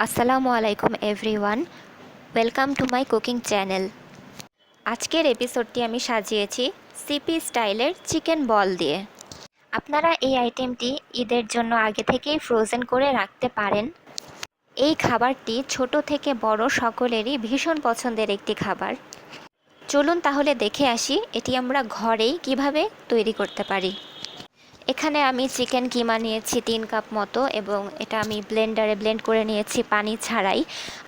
আসসালামু আলাইকুম everyone. Welcome to my cooking channel আজকের এপিসোডটি আমি সাজিয়েছি সিপি স্টাইলের চিকেন বল দিয়ে। আপনারা এই আইটেমটি ঈদের জন্য আগে থেকেই ফ্রোজেন করে রাখতে পারেন। এই খাবারটি ছোট থেকে বড় সকলেরই ভীষণ পছন্দের একটি খাবার। চলুন তাহলে দেখে আসি এটি আমরা ঘরেই কীভাবে তৈরি করতে পারি। এখানে আমি চিকেন কিমা নিয়েছি তিন কাপ মতো এবং এটা আমি ব্লেন্ডারে ব্লেন্ড করে নিয়েছি পানি ছাড়াই।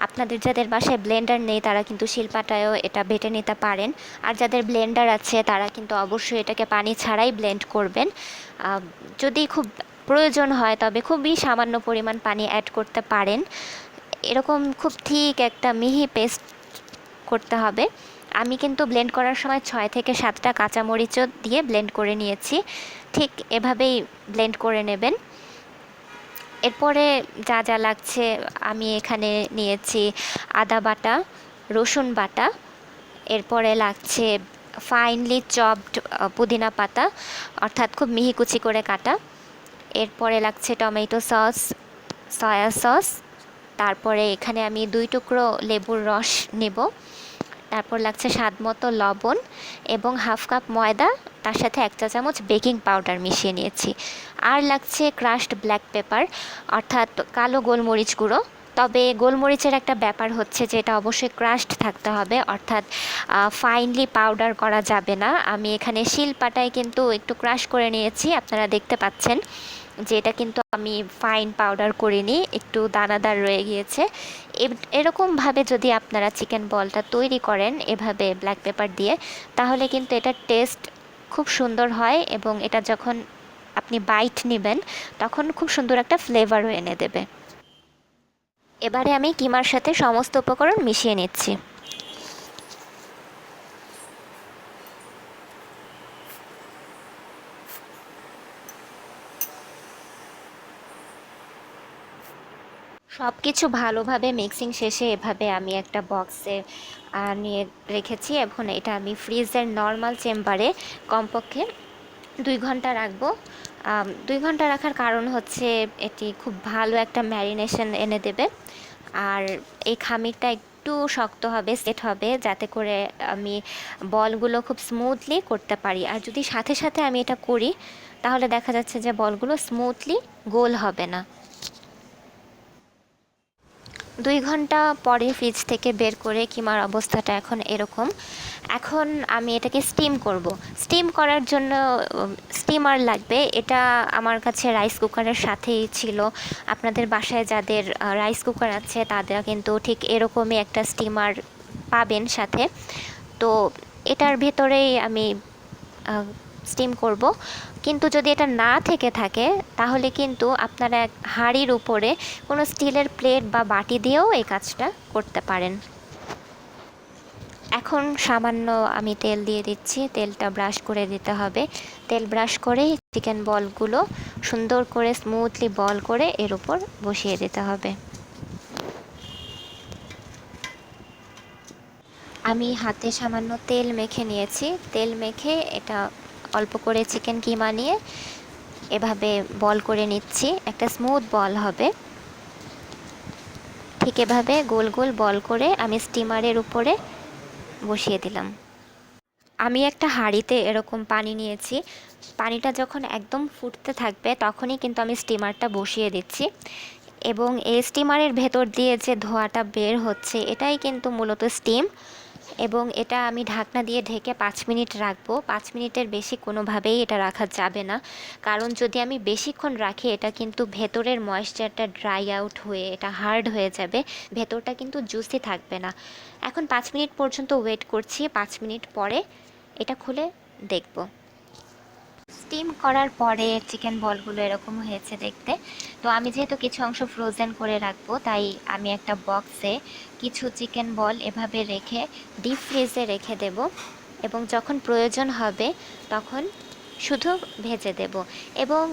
আপনাদের যাদের বাসায় ব্লেন্ডার নেই, তারা কিন্তু শিল্পাটায়ও এটা বেটে নিতে পারেন। আর যাদের ব্লেন্ডার আছে, তারা কিন্তু অবশ্যই এটাকে পানি ছাড়াই ব্লেন্ড করবেন। যদি খুব প্রয়োজন হয়, তবে খুবই সামান্য পরিমাণ পানি অ্যাড করতে পারেন। এরকম খুব ঠিক একটা মিহি পেস্ট করতে হবে। আমি কিন্তু ব্লেন্ড করার সময় ছয় থেকে সাতটা কাঁচামরিচও দিয়ে ব্লেন্ড করে নিয়েছি। ঠিক এভাবেই ব্লেন্ড করে নেবেন। এরপরে যা যা লাগছে আমি এখানে নিয়েছি আদা বাটা, রসুন বাটা, এরপরে লাগছে ফাইনলি চপড পুদিনা পাতা, অর্থাৎ খুব মিহি কুচি করে কাটা। এরপরে লাগছে টমেটো সস, সয়া সস। তারপরে এখানে আমি দুই টুকরো লেবুর রস নেব। তারপর লাগছে স্বাদ মতো লবণ এবং হাফ কাপ ময়দা, তার সাথে এক চা চামচ বেকিং পাউডার মিশিয়ে নিয়েছি। আর লাগছে ক্রাশড ব্ল্যাক পেপার, অর্থাৎ কালো গোলমরিচ গুঁড়ো। তবে গোলমরিচের একটা ব্যাপার হচ্ছে যে এটা অবশ্যই ক্রাশড থাকতে হবে, অর্থাৎ ফাইনলি পাউডার করা যাবে না। আমি এখানে শিলপাটায় কিন্তু একটু ক্রাশ করে নিয়েছি, আপনারা দেখতে পাচ্ছেন। যে এটা কিন্তু আমি ফাইন পাউডার করিনি, একটু দানাদার রয়ে গিয়েছে। এরকমভাবে যদি আপনারা চিকেন বলটা তৈরি করেন এভাবে ব্ল্যাক পেপার দিয়ে, তাহলে কিন্তু এটার টেস্ট খুব সুন্দর হয় এবং এটা যখন আপনি বাইট নেবেন, তখন খুব সুন্দর একটা ফ্লেভারও এনে দেবে। এবারে আমি কিমার সাথে সমস্ত উপকরণ মিশিয়ে নিচ্ছি। সব কিছু ভালোভাবে মিক্সিং শেষে এভাবে আমি একটা বক্সে নিয়ে রেখেছি। এখন এটা আমি ফ্রিজের নর্মাল চেম্বারে কমপক্ষে দুই ঘণ্টা রাখব। দুই ঘণ্টা রাখার কারণ হচ্ছে এটি খুব ভালো একটা ম্যারিনেশন এনে দেবে। আর এই খামিরটা একটু শক্ত হবে সেট হবে, যাতে করে আমি বলগুলো খুব স্মুথলি করতে পারি। আর যদি সাথে সাথে আমি এটা করি, তাহলে দেখা যাচ্ছে যে বলগুলো স্মুথলি গোল হবে না। দুই ঘণ্টা পরে ফ্রিজ থেকে বের করে কিমার অবস্থাটা এখন এরকম। এখন আমি এটাকে স্টিম করব। স্টিম করার জন্য স্টিমার লাগবে। এটা আমার কাছে রাইস কুকারের সাথেই ছিল। আপনাদের বাসায় যাদের রাইস কুকার আছে তাদের কিন্তু ঠিক এরকমই একটা স্টিমার পাবেন সাথে। তো এটার ভেতরেই আমি স্টিম করব। কিন্তু যদি এটা না থেকে থাকে, তাহলে কিন্তু আপনারা এক হাঁড়ির উপরে কোনো স্টিলের প্লেট বা বাটি দিয়েও এই কাজটা করতে পারেন। এখন সামান্য আমি তেল দিয়ে দিচ্ছি, তেলটা ব্রাশ করে দিতে হবে। তেল ব্রাশ করেই চিকেন বলগুলো সুন্দর করে স্মুথলি বল করে এর উপর বসিয়ে দিতে হবে। আমি হাতে সামান্য তেল মেখে নিয়েছি। তেল মেখে এটা অল্প করে চিকেন কিমা নিয়ে এভাবে বল করে নিচ্ছি। একটা স্মুথ বল হবে। ঠিক এভাবে গোল গোল বল করে আমি স্টিমারের উপরে বসিয়ে দিলাম। আমি একটা হাঁড়িতে এরকম পানি নিয়েছি। পানিটা যখন একদম ফুটতে থাকবে তখনই কিন্তু আমি স্টিমারটা বসিয়ে দিচ্ছি। এবং এই স্টিমারের ভেতর দিয়ে যে ধোঁয়াটা বের হচ্ছে, এটাই কিন্তু মূলত স্টিম এবং এটা আমি ঢাকনা দিয়ে ঢেকে পাঁচ মিনিট রাখব। পাঁচ মিনিটের বেশি কোনোভাবেই এটা রাখা যাবে না। কারণ যদি আমি বেশিক্ষণ রাখি, এটা কিন্তু ভেতরের ময়েশ্চারটা ড্রাই আউট হয়ে, এটা হার্ড হয়ে যাবে। ভেতরটা কিন্তু জুসি থাকবে না। এখন পাঁচ মিনিট পর্যন্ত ওয়েট করছি। পাঁচ মিনিট পরে এটা খুলে দেখব। স্টিম করার পরে চিকেন বলগুলো এরকম হয়েছে দেখতে। তো আমি যেহেতু কিছু অংশ ফ্রোজেন করে রাখব, তাই আমি একটা বক্সে কিছু চিকেন বল এভাবে রেখে ডিপ ফ্রিজে রেখে দেব এবং যখন প্রয়োজন হবে তখন শুধু ভেজে দেব এবং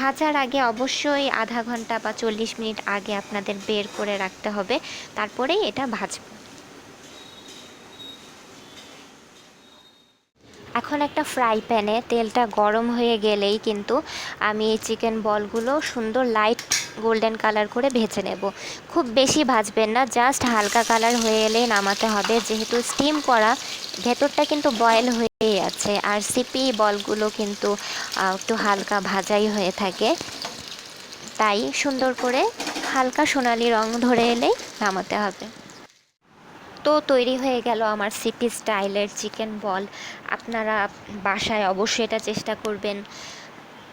ভাজার আগে অবশ্যই আধা ঘণ্টা বা চল্লিশ মিনিট আগে আপনাদের বের করে রাখতে হবে, তারপরেই এটা ভাজবো। এখন একটা ফ্রাই প্যানে তেলটা গরম হয়ে গেলেই কিন্তু আমি এই চিকেন বলগুলো সুন্দর লাইট গোল্ডেন কালার করে ভেজে নেব। খুব বেশি ভাজবেন না জাস্ট হালকা কালার হয়ে এলেই নামাতে হবে। যেহেতু স্টিম করা, ভেতরটা কিন্তু বয়েল হয়েই আছে আর সিপি বলগুলো কিন্তু একটু হালকা ভাজাই হয়ে থাকে। তাই সুন্দর করে হালকা সোনালি রং ধরে এলেই নামাতে হবে। তো তৈরি হয়ে গেল আমার সিপি স্টাইলের চিকেন বল। আপনারা বাসায় অবশ্যই এটা চেষ্টা করবেন।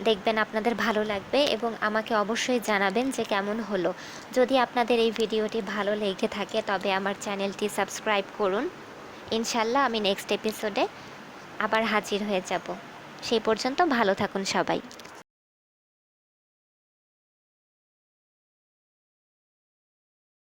দেখবেন আপনাদের ভালো লাগবে এবং আমাকে অবশ্যই জানাবেন যে কেমন হলো। যদি আপনাদের এই ভিডিওটি ভালো লেগে থাকে, তবে আমার চ্যানেলটি সাবস্ক্রাইব করুন। ইনশাল্লাহ আমি নেক্সট এপিসোডে আবার হাজির হয়ে যাব। সেই পর্যন্ত ভালো থাকুন সবাই।